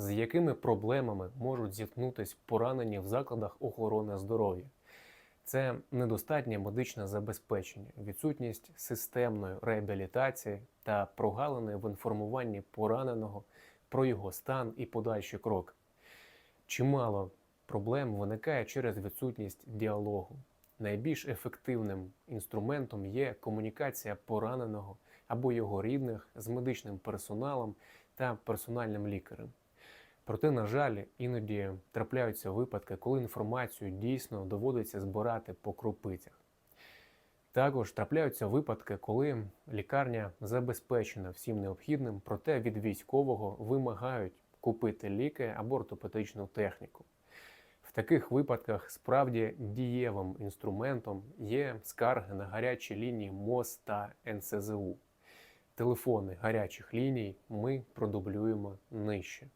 з якими проблемами можуть зіткнутися поранені в закладах охорони здоров'я. Це недостатнє медичне забезпечення, відсутність системної реабілітації та прогалини в інформуванні пораненого про його стан і подальші кроки. Чимало проблем виникає через відсутність діалогу. Найбільш ефективним інструментом є комунікація пораненого або його рідних з медичним персоналом та персональним лікарем. Проте, на жаль, іноді трапляються випадки, коли інформацію дійсно доводиться збирати по крупицях. Також трапляються випадки, коли лікарня забезпечена всім необхідним, проте від військового вимагають купити ліки або ортопедичну техніку. В таких випадках справді дієвим інструментом є скарги на гарячі лінії МОЗ та НСЗУ. Телефони гарячих ліній ми продублюємо нижче.